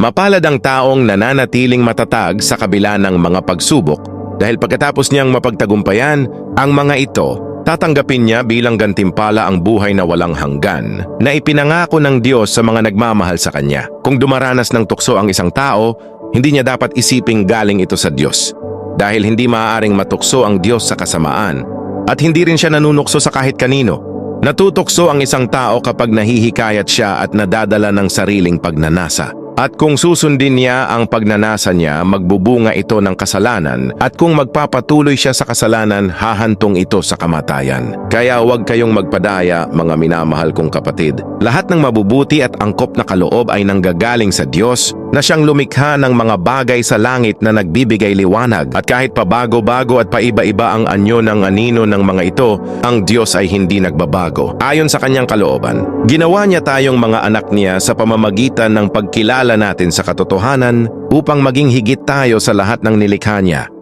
Mapalad ang taong nananatiling matatag sa kabila ng mga pagsubok dahil pagkatapos niyang mapagtagumpayan ang mga ito, tatanggapin niya bilang gantimpala ang buhay na walang hanggan na ipinangako ng Diyos sa mga nagmamahal sa Kanya. Kung dumaranas ng tukso ang isang tao, hindi niya dapat isiping galing ito sa Diyos dahil hindi maaaring matukso ang Diyos sa kasamaan at hindi rin siya nanunukso sa kahit kanino. Natutokso ang isang tao kapag nahihikayat siya at nadadala ng sariling pagnanasa. At kung susundin niya ang pagnanasa niya, magbubunga ito ng kasalanan at kung magpapatuloy siya sa kasalanan, hahantong ito sa kamatayan. Kaya huwag kayong magpadaya, mga minamahal kong kapatid. Lahat ng mabubuti at angkop na kaloob ay nanggagaling sa Diyos na siyang lumikha ng mga bagay sa langit na nagbibigay liwanag. At kahit pabago-bago at paiba-iba ang anyo ng anino ng mga ito, ang Diyos ay hindi nagbabago. Ayon sa kanyang kalooban, ginawa niya tayong mga anak niya sa pamamagitan ng pagkilala natin sa katotohanan upang maging higit tayo sa lahat ng nilikha niya.